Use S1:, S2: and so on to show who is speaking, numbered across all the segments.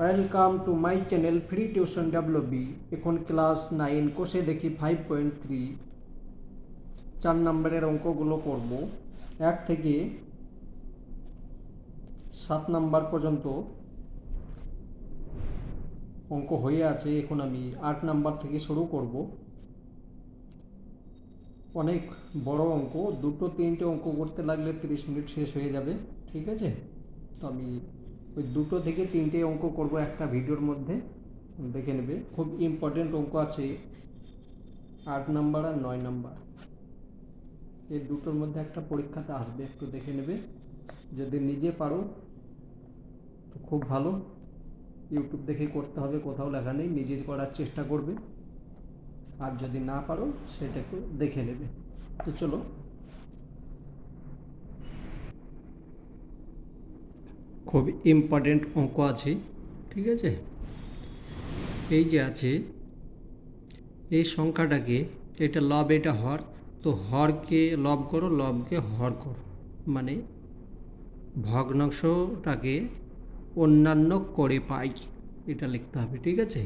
S1: Welcome to my channel free tuition B এখন class nine কোষে দেখি ফাইভ পয়েন্ট থ্রি চার নম্বরের অঙ্কগুলো করব। এক থেকে সাত নাম্বার পর্যন্ত অঙ্ক হয়ে আছে। এখন আমি আট নাম্বার থেকে শুরু করব। অনেক বড় অঙ্ক, দুটো তিনটে অঙ্ক করতে লাগলে তিরিশ মিনিট শেষ হয়ে যাবে। ঠিক আছে? তো আমি ওই দুটো থেকে তিনটে অঙ্ক করব একটা ভিডিওর মধ্যে। দেখে নেবে। খুব ইম্পর্টেন্ট অঙ্ক আছে। আট নাম্বার আর নয় নাম্বার। এই দুটোর মধ্যে একটা পরীক্ষাতে আসবে, একটু দেখে নেবে। যদি নিজে পারো, তো খুব ভালো। ইউটিউব দেখে করতে হবে, কোথাও লেখা নেই, নিজে করার চেষ্টা করবে। আর যদি না পারো সেটা একটু দেখে নেবে। তো চলো। খুব ইম্পর্টেন্ট অঙ্ক আছে, ঠিক আছে? এই যে আছে, এই সংখ্যাটাকে এটা লব এটা হর, তো হরকে লব করো লবকে হর করো মানে ভগ্নাংশটাকে অন্যান্য করে পাই, এটা লিখতে হবে, ঠিক আছে?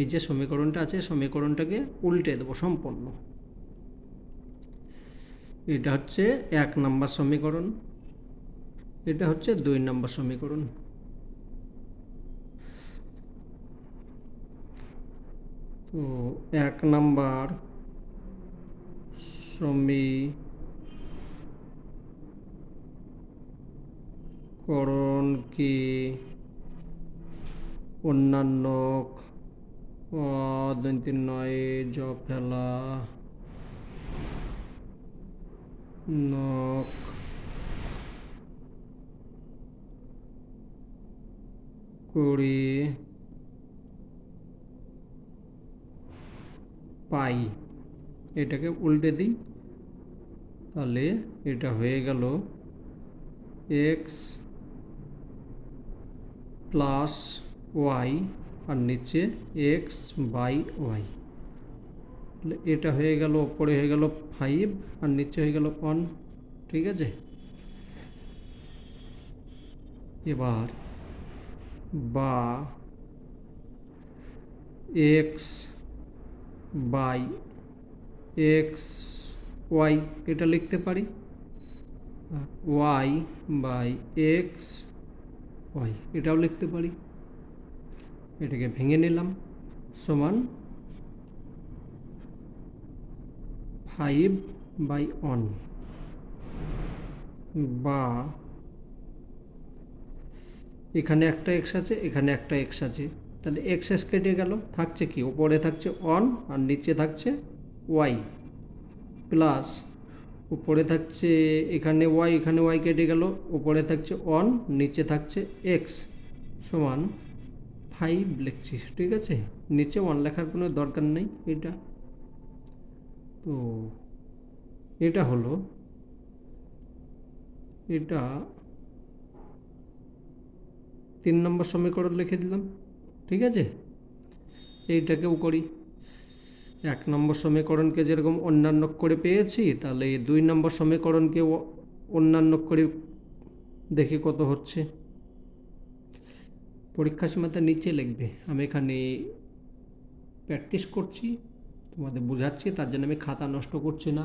S1: এই যে সমীকরণটা আছে, সমীকরণটাকে উল্টে দেবো সম্পূর্ণ। এটা হচ্ছে এক নম্বর সমীকরণ। এটা হচ্ছে দুই নম্বর সমীকরণ। তো এক নাম্বার সমীকরণকে অন্যান্য দৈন্তিন নয়, জ, ফেলা, নখ করে পাই। এটাকে উল্টে দিই। তাহলে এটা হয়ে গেল এক্স প্লাস ওয়াই আর নিচে এক্স বাই ওয়াই তাহলে এটা হয়ে গেল, ওপরে হয়ে গেল ফাইভ আর নিচে হয়ে গেল ওয়ান ঠিক আছে? এবার বা এক্স বাই এক্স ওয়াই, এটা লিখতে পারি? ওয়াই বাই এক্স ওয়াই, এটাও লিখতে পারি। এটাকে ভেঙে নিলাম, সমান ফাইভ বাই ওয়ান বা এখানে একটা এক্স আছে, এখানে একটা এক্স আছে। তাহলে এক্স এস কেটে গেল, থাকছে কি? উপরে থাকছে অন আর নিচে থাকছে ওয়াই প্লাস উপরে থাকছে, এখানে ওয়াই এখানে ওয়াই কেটে গেল, উপরে থাকছে অন নিচে থাকছে এক্স সমান ফাইভ লিখছি ঠিক আছে? নিচে ওয়ান লেখার কোনো দরকার নেই এটা। তো এটা হলো, এটা তিন নম্বর সমীকরণ লিখে দিলাম, ঠিক আছে? এইটাকেও করি। এক নম্বর সমীকরণকে যেরকম অন্যান্য করে পেয়েছি, তাহলে এই দুই নম্বর সমীকরণকে অন্যান্য করে দেখি কত হচ্ছে। পরীক্ষা সীমাতে নিচে লিখবে। আমি এখানে প্র্যাকটিস করছি, তোমাদের বোঝাচ্ছি, তার জন্য আমি খাতা নষ্ট করছি না।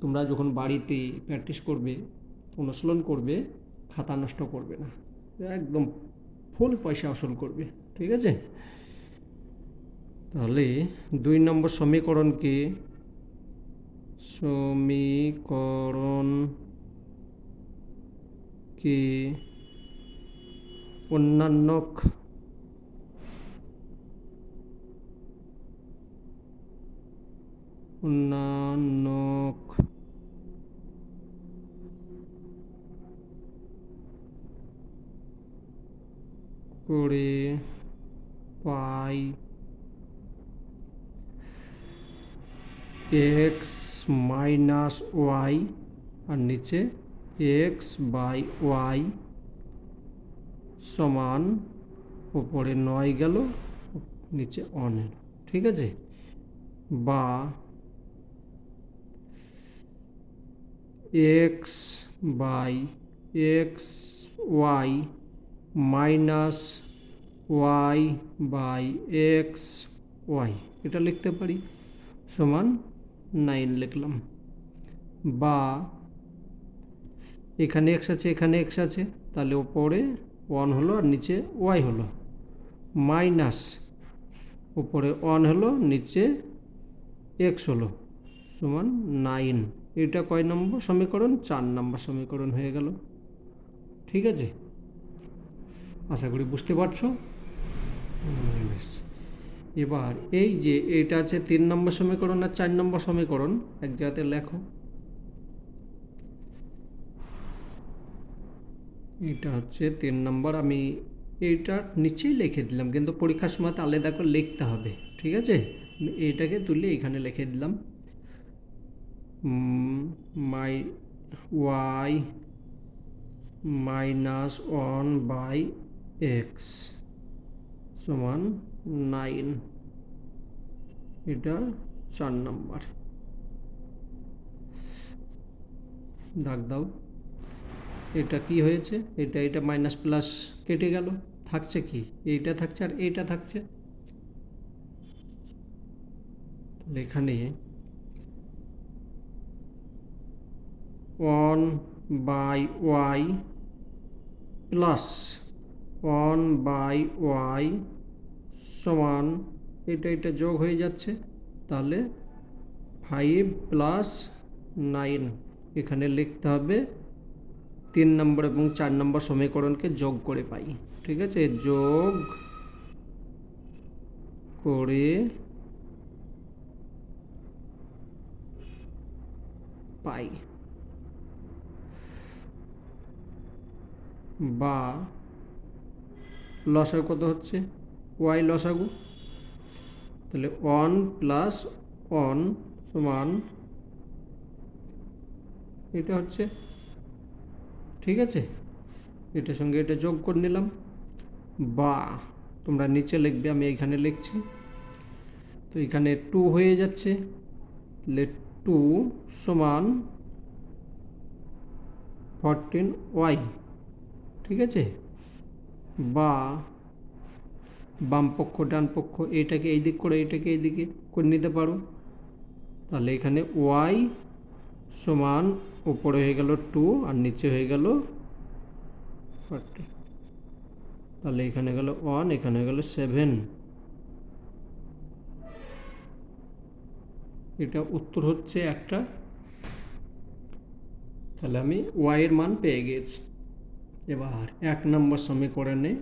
S1: তোমরা যখন বাড়িতে প্র্যাকটিস করবে, অনুশীলন করবে, খাতা নষ্ট করবে না। একদম ফুল পয়সা আসল করবে ঠিক আছে? তাহলে দুই নম্বর সমীকরণকে সমীকরণকে অন্যান্য অন্যান্য করে পাই। এক্স মাইনাস ওয়াই আর নিচে এক্স বাই ওয়াই সমান ওপরে নয় গেল, নিচে অন। ঠিক আছে? বা x by x y minus y by x y এটা লিখতে পারি? সমান নাইন লিখলাম। বা এখানে এক্স আছে, এখানে এক্স আছে, তাহলে ওপরে ওয়ান হলো আর নিচে ওয়াই হলো। মাইনাস উপরে ওয়ান হলো, নিচে এক্স হলো। সমান নাইন এটা কয় নম্বর সমীকরণ? চার নম্বর সমীকরণ হয়ে গেল। ঠিক আছে? আশা করি বুঝতে পারছ? এবার এই যে এটা আছে তিন নম্বর সমীকরণ আর চার নম্বর সমীকরণ, এক জায়গাতে লেখো। এটা হচ্ছে তিন নম্বর, আমি এইটার নিচেই লিখে দিলাম, কিন্তু পরীক্ষার সময় আলাদা করে লিখতে হবে, ঠিক আছে? আমি এইটাকে তুলে এখানে লিখে দিলাম। মাই, y, minus one by x সমান নাইন এটা চার নম্বর। দাগ দাও। এটা কি হয়েছে? এটা এটা মাইনাস প্লাস কেটে গেল। থাকছে কি? এইটা থাকছে আর এইটা থাকছে। এখানে one by y plus one by y সমান এটা এটা যোগ হয়ে যাচ্ছে, তাহলে ফাইভ প্লাস নাইন এখানে লিখতে হবে, তিন নম্বর এবং চার নম্বর সমীকরণকে যোগ করে পাই, ঠিক আছে? যোগ করে পাই বা লসাগু কত হচ্ছে? ওয়াই লসাগু। তাহলে ওয়ান প্লাস ওয়ান সমান, এটা হচ্ছে, ঠিক আছে? এটার সঙ্গে এটা যোগ করে নিলাম। বা, তোমরা নিচে লিখবে, আমি এখানে লিখছি। তো এখানে টু হয়ে যাচ্ছে। তাহলে টু সমান ফরটিন ওয়াই ঠিক আছে? বা বাম পক্ষ, ডান পক্ষ, এইটাকে এই দিক করে, এইটাকে এই দিকে করে নিতে পারো। তাহলে এখানে ওয়াই সমান উপরে হয়ে গেল টু আর নিচে হয়ে গেল তাহলে এখানে গেল ওয়ান এখানে গেল সেভেন এটা উত্তর হচ্ছে একটা। তাহলে আমি ওয়াই এর মান পেয়ে গেছি। এবার এক নম্বর সমীকরণে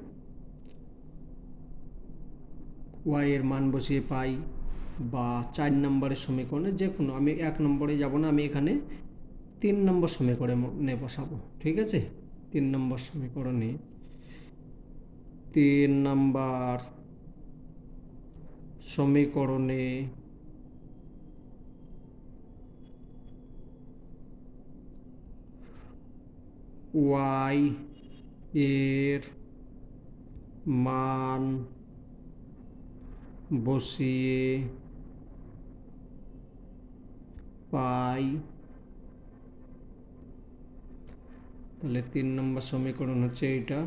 S1: ওয়াই এর মান বসিয়ে পাই বা চার নম্বরের সমীকরণে যে কোনো, আমি এক নম্বরে যাব না, আমি এখানে তিন নম্বর সমীকরণে বসাবো, ঠিক আছে? তিন নম্বর সমীকরণে তিন নম্বর সমীকরণে ওয়াই এর মান বসিয়ে পাই। তাহলে তিন নম্বর সমীকরণ হচ্ছে এইটা।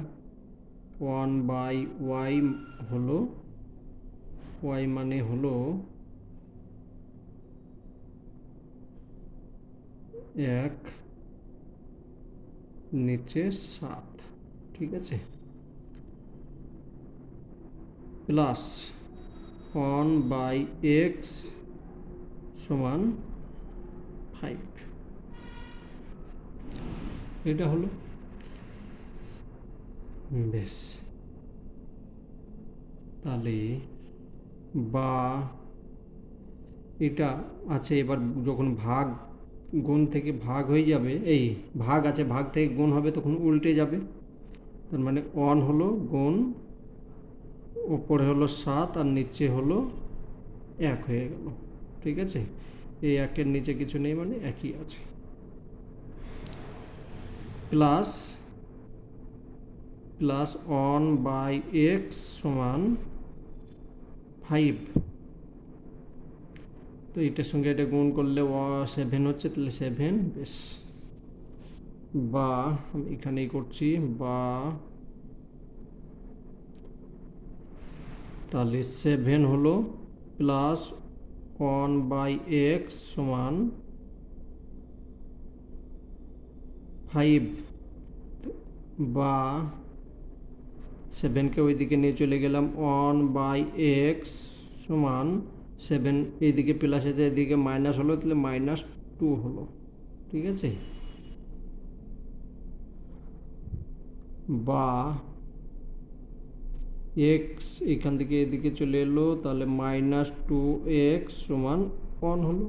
S1: ওয়ান বাই ওয়াই হলো, ওয়াই মানে হলো এক, নিচে সাত। ঠিক আছে? প্লাস ওয়ান বাই এক্স সমান ফাইভ। এটা হলো? বেশ। তাহলে বা এটা আছে, এবার যখন ভাগ, গুণ থেকে ভাগ হয়ে যাবে, এই ভাগ আছে, ভাগ থেকে গুণ হবে, তখন উল্টে যাবে। তার মানে ওয়ান হলো গুণ ওপরে হলো সাত আর নিচে হলো এক হয়ে গেল। ঠিক আছে? এই একের নিচে কিছু নেই মানে একই আছে। Plus plus one by x সমান ফাইভ তো এটার সঙ্গে এটা গুণ করলে সেভেন হচ্ছে, তাহলে সেভেন বেশ। বা এখানেই করছি, বা, তাহলে সেভেন হলো প্লাস ওয়ান বাই এক্স সমান ফাইভ বা সেভেনকে ওইদিকে নিয়ে চলে গেলাম ওয়ান বাই এক্স সমান সেভেন এইদিকে প্লাস আছে এদিকে মাইনাস হলো, তাহলে মাইনাস টু হলো, ঠিক আছে? বা এক্স এখান থেকে এদিকে চলে এলো, তাহলে মাইনাস টু এক্স সমান ওয়ান হলো।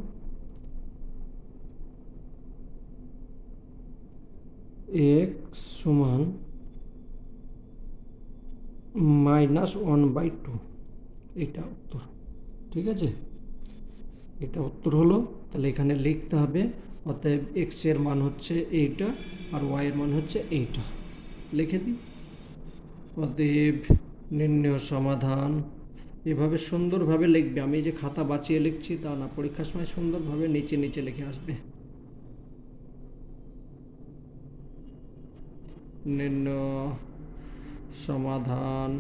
S1: এক্স সমান মাইনাস ওয়ান বাই টু এটা উত্তর, ঠিক আছে? এটা উত্তর হলো, তাহলে এখানে লিখতে হবে, অতএব এক্সের মান হচ্ছে এইটা আর ওয়াই এর মান হচ্ছে এইটা। লিখে দিই? অতএব নির্ণয় সমাধান। এভাবে সুন্দরভাবে লিখবে। আমি যে খাতা বাঁচিয়ে লিখছি তা না, পরীক্ষার সময় সুন্দরভাবে নিচে নিচে লিখে আসবে। নির্ণয় সমাধান।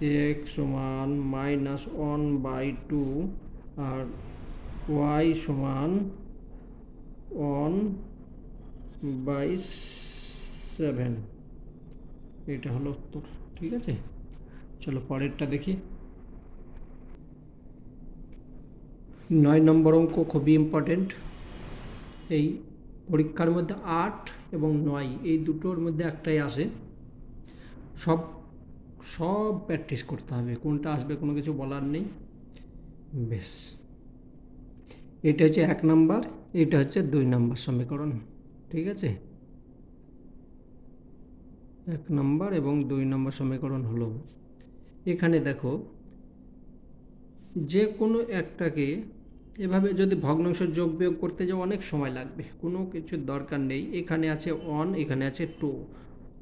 S1: এক্স সমান মাইনাস ওয়ান বাই টু আর ওয়াই সমান ওয়ান বাই সেভেন। এটা হলো উত্তর, ঠিক আছে? চলো পরেরটা দেখি। নয় নম্বর অঙ্ক খুবই ইম্পর্টেন্ট এই পরীক্ষার মধ্যে আট এবং নয়, এই দুটোর মধ্যে একটাই আসে। সব সব প্র্যাকটিস করতে হবে, কোনটা আসবে কোনো কিছু বলার নেই। বেশ। এটা হচ্ছে এক নাম্বার, এটা হচ্ছে দুই নাম্বার সমীকরণ। ঠিক আছে? এক নম্বর এবং দুই নম্বর সমীকরণ হলো, এখানে দেখো, যে কোনো একটাকে এভাবে যদি ভগ্নাংশ যোগ বিয়োগ করতে যাও অনেক সময় লাগবে, কোনো কিছুর দরকার নেই। এখানে আছে ওয়ান এখানে আছে টু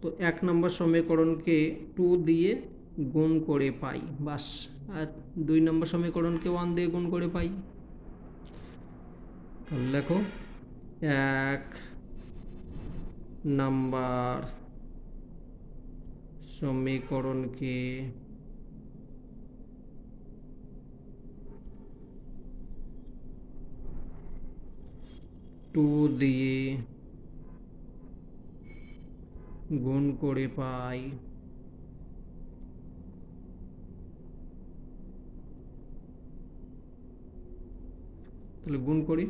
S1: তো এক নম্বর সমীকরণকে টু দিয়ে গুণ করে পাই, বাস। আর দুই নম্বর সমীকরণকে ওয়ান দিয়ে গুণ করে পাই। তাহলে দেখো, এক নাম্বার সমীকরণকে টু দিয়ে গুণ করে পাই। তাহলে গুণ করি।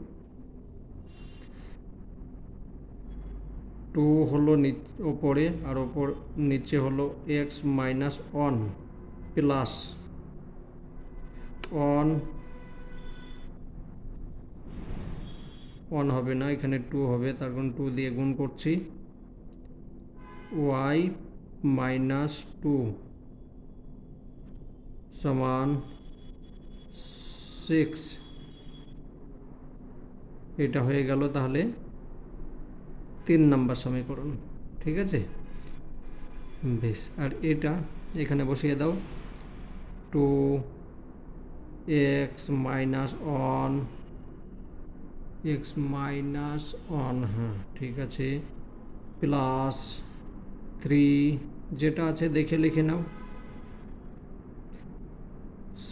S1: টু হলো ওপরে আর ওপর নিচে হলো x minus one plus one one হবে না, এখানে টু হবে, তার কারণ টু দিয়ে গুণ করছি। ওয়াই মাইনাস টু সমান সিক্স এটা হয়ে গেল তাহলে তিন নাম্বার সমীকরণ, ঠিক আছে? বেশ, আর এটা এখানে বসিয়ে দাও। Two x minus one, x minus one হ্যাঁ ঠিক আছে। প্লাস থ্রি, যেটা আছে দেখে লিখে নাও।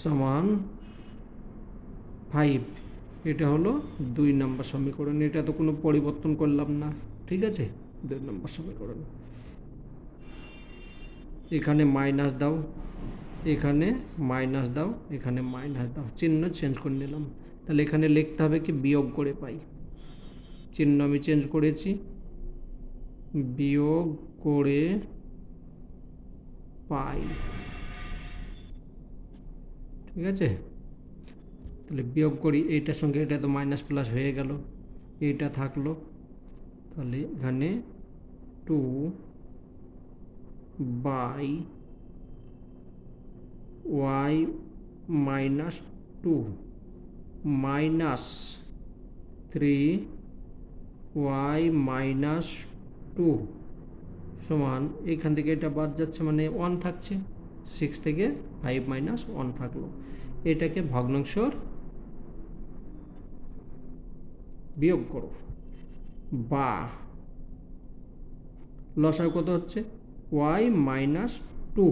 S1: সমান ফাইভ, এটা হলো দুই নম্বর সমীকরণ। এটা তো কোনো পরিবর্তন করলাম না। ঠিক আছে? দুই নম্বর সমীকরণ এখানে মাইনাস দাও, এখানে মাইনাস দাও, এখানে মাইনাস দাও। চিহ্ন চেঞ্জ করে নিলাম। তাহলে এখানে লিখতে হবে কি বিয়োগ করে পাই। চিহ্ন আমি চেঞ্জ করেছি। বিয়োগ করে পাই। ঠিক আছে? তাহলে বিয়োগ করি, এইটার সঙ্গে এটা তো মাইনাস প্লাস হয়ে গেল। এইটা থাকল। তাহলে এখানে two by y minus two minus three y minus two সমান, এখান থেকে এটা বাদ যাচ্ছে মানে ওয়ান থাকছে সিক্স থেকে ফাইভ মাইনাস ওয়ান থাকল। এটাকে ভগ্নাংশর বিয়োগ করো। বা লসায় কত হচ্ছে? Y minus two.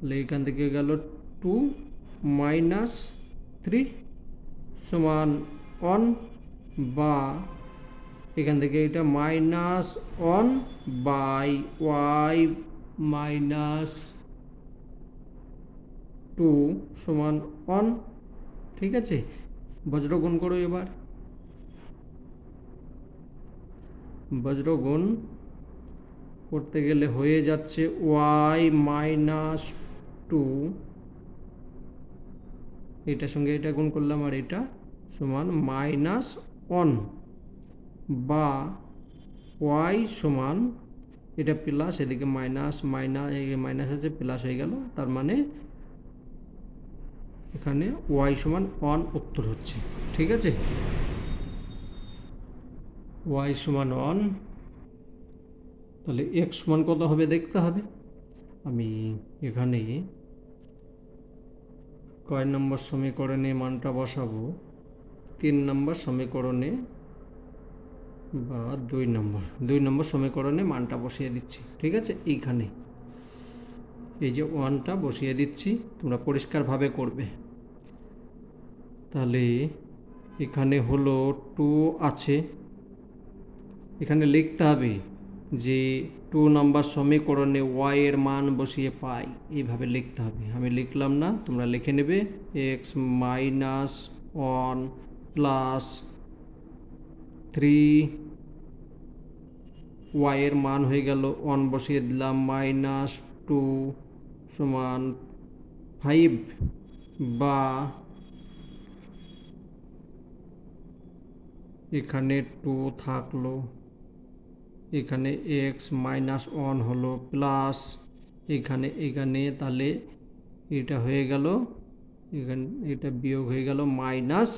S1: তাহলে এখান থেকে গেল টু মাইনাস থ্রি সমান ওয়ান বা এখান থেকে এটা minus one by y minus two সমান ওয়ান। ঠিক আছে? বজ্রগুণ করো এবার। বজ্রগুণ করতে গেলে হয়ে যাচ্ছে ওয়াই মাইনাস টু। এটার সঙ্গে এটা গুণ করলাম আর এটা সমান মাইনাস ওয়ান বা ওয়াই সমান এটা প্লাস, এদিকে মাইনাস মাইনাস মাইনাস আছে, প্লাস হয়ে গেল। তার মানে এখানে ওয়াই সমান ওয়ান উত্তর হচ্ছে। ঠিক আছে? ওয়াই সমান ওয়ান তাহলে এক্স সমান কত হবে দেখতে হবে। আমি এখানে কয় নম্বর সমীকরণে মানটা বসাবো? তিন নম্বর সমীকরণে বা দুই নম্বর দুই নম্বর সমীকরণে মানটা বসিয়ে দিচ্ছি, ঠিক আছে? এইখানে। এই যে ওয়ানটা বসিয়ে দিচ্ছি, তোমরা পরিষ্কারভাবে করবে। তাহলে এখানে হলো টু আছে। এখানে লিখতে হবে যে টু নাম্বার সমীকরণে ওয়াই এর মান বসিয়ে পাই, এইভাবে লিখতে হবে। আমি লিখলাম না, তোমরা লিখে নেবে। X minus one plus three y এর মান হয়ে গেল ওয়ান বসিয়ে দিলাম মাইনাস টু সমান ফাইভ বা এখানে টু থাকল। এখানে এক্স মাইনাস ওয়ান হলো প্লাস এখানে এখানে, তাহলে এটা হয়ে গেল, এখানে, এটা বিয়োগ হয়ে গেল মাইনাস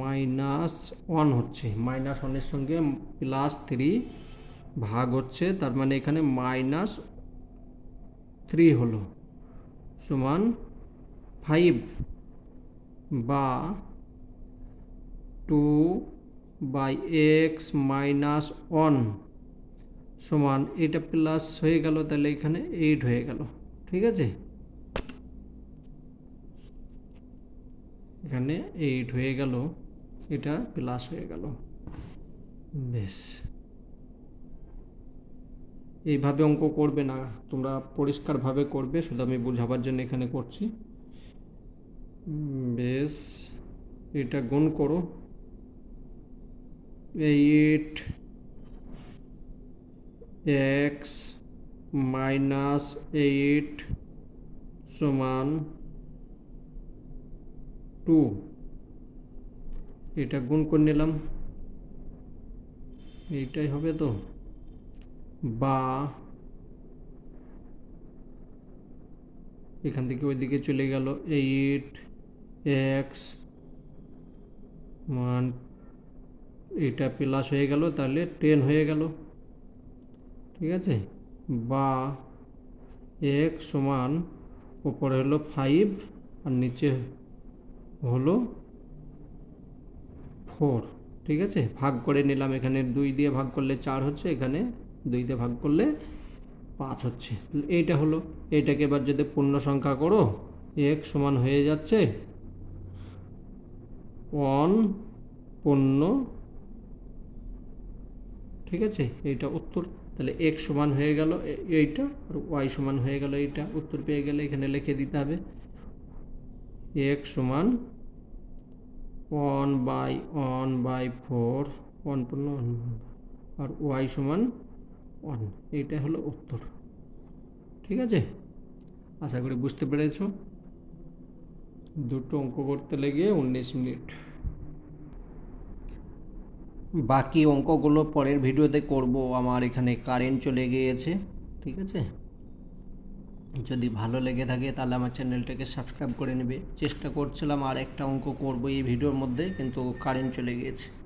S1: মাইনাস ওয়ান হচ্ছে মাইনাস ওয়ানের সঙ্গে প্লাস থ্রি ভাগ হচ্ছে, তার মানে এখানে মাইনাস থ্রি হলো, সমান ফাইভ বা two by x minus one সমান এটা প্লাস হয়ে গেল, তাহলে এখানে এইট হয়ে গেল, ঠিক আছে? এখানে এইট হয়ে গেল, এটা প্লাস হয়ে গেল, বেশ। এইভাবে অঙ্ক করবে না, তোমরা পরিষ্কারভাবে করবে, শুধু আমি বোঝাবার জন্য এখানে করছি। বেশ, এটা গুণ করো। এইট এক্স মাইনাস এইট সমান টু এটা গুণ করে নিলাম। এইটাই হবে তো। বা এখান থেকে ওইদিকে চলে গেল। এইট এক্স মান এটা প্লাস হয়ে গেল, তাহলে টেন হয়ে গেল। ঠিক আছে? বা এক সমান উপরে হলো ফাইভ আর নিচে হলো ফোর ঠিক আছে? ভাগ করে নিলাম এখানে, দুই দিয়ে ভাগ করলে চার হচ্ছে, এখানে দুই দিয়ে ভাগ করলে পাঁচ হচ্ছে। এইটা হলো, এইটাকে এবার যদি পূর্ণ সংখ্যা করো, এক সমান হয়ে যাচ্ছে ওয়ান পূর্ণ ঠিক আছে? এইটা উত্তর, তাহলে এক সমান হয়ে গেল এইটা, আর ওয়াই সমান হয়ে গেল এইটা, উত্তর পেয়ে গেলে এখানে লিখে দিতে হবে। এক সমান one by one by four one পূর্ণ আর ওয়াই সমান ওয়ান এইটা হলো উত্তর। ঠিক আছে? আশা করি বুঝতে পেরেছ। দুটো অঙ্ক করতে লেগে উনিশ মিনিট। বাকি অঙ্কগুলো পরের ভিডিওতে করব। আমার এখানে কারেন্ট চলে গিয়েছে, ঠিক আছে? যদি ভালো লেগে থাকে তাহলে আমার চ্যানেলটাকে সাবস্ক্রাইব করে নেবে। চেষ্টা করছিলাম আর একটা অঙ্ক করব এই ভিডিওর মধ্যে, কিন্তু কারেন্ট চলে গিয়েছে।